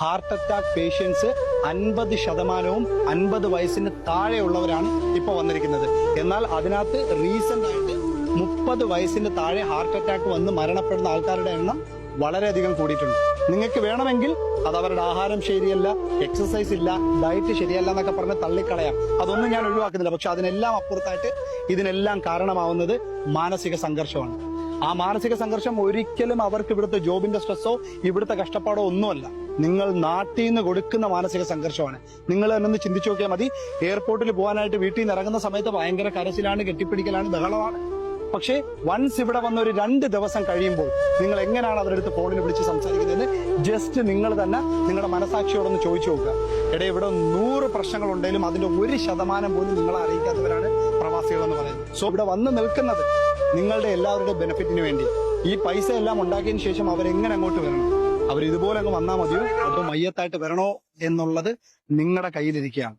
Heart attack patients അൻപത് ശതമാനവും അൻപത് വയസ്സിന് താഴെയുള്ളവരാണ് ഇപ്പോൾ വന്നിരിക്കുന്നത്. എന്നാൽ അതിനകത്ത് റീസെന്റ് ആയിട്ട് മുപ്പത് വയസ്സിന് താഴെ ഹാർട്ട് അറ്റാക്ക് വന്ന് മരണപ്പെടുന്ന ആൾക്കാരുടെ എണ്ണം വളരെയധികം കൂടിയിട്ടുണ്ട്. നിങ്ങൾക്ക് വേണമെങ്കിൽ അത് അവരുടെ ആഹാരം ശരിയല്ല എക്സസൈസ് ഇല്ല ഡയറ്റ് ശരിയല്ല എന്നൊക്കെ പറഞ്ഞ് തള്ളിക്കളയാം. അതൊന്നും ഞാൻ ഒഴിവാക്കുന്നില്ല. പക്ഷെ അതിനെല്ലാം അപ്പുറത്തായിട്ട് ഇതിനെല്ലാം കാരണമാവുന്നത് മാനസിക സംഘർഷമാണ്. ആ മാനസിക സംഘർഷം ഒരിക്കലും അവർക്ക് ഇവിടുത്തെ ജോബിന്റെ സ്ട്രെസ്സോ ഇവിടുത്തെ കഷ്ടപ്പാടോ ഒന്നുമല്ല. നിങ്ങൾ നാട്ടിൽ നിന്ന് കൊടുക്കുന്ന മാനസിക സംഘർഷമാണ്. നിങ്ങൾ എന്നൊന്ന് ചിന്തിച്ചു നോക്കിയാൽ മതി. എയർപോർട്ടിൽ പോകാനായിട്ട് വീട്ടിൽ നിന്ന് ഇറങ്ങുന്ന സമയത്ത് ഭയങ്കര കരച്ചിലാണ് കെട്ടിപ്പിടിക്കലാണ് ബഹളമാണ്. പക്ഷേ വൺസ് ഇവിടെ വന്ന ഒരു രണ്ട് ദിവസം കഴിയുമ്പോൾ നിങ്ങൾ എങ്ങനെയാണ് അവരുടെ അടുത്ത് ഫോണിൽ വിളിച്ച് സംസാരിക്കുന്നത് ജസ്റ്റ് നിങ്ങൾ തന്നെ നിങ്ങളുടെ മനസാക്ഷിയോടൊന്ന് ചോദിച്ചു നോക്കുക. എടേ ഇവിടെ നൂറ് പ്രശ്നങ്ങൾ ഉണ്ടെങ്കിലും അതിന്റെ ഒരു ശതമാനം പോലും നിങ്ങളെ അറിയിക്കാത്തവരാണ് പ്രവാസികൾ എന്ന് പറയുന്നത്. സോ ഇവിടെ വന്ന് നിൽക്കുന്നത് നിങ്ങളുടെ എല്ലാവരുടെയും ബെനിഫിറ്റിന് വേണ്ടി. ഈ പൈസ എല്ലാം ഉണ്ടാക്കിയതിന് ശേഷം അവരെങ്ങനെ അങ്ങോട്ട് വരണം? അവർ ഇതുപോലെ അങ്ങ് വന്നാൽ മതിയോ? അതോ മയ്യത്തായിട്ട് വരണോ എന്നുള്ളത് നിങ്ങളുടെ കയ്യിലിരിക്കുകയാണ്.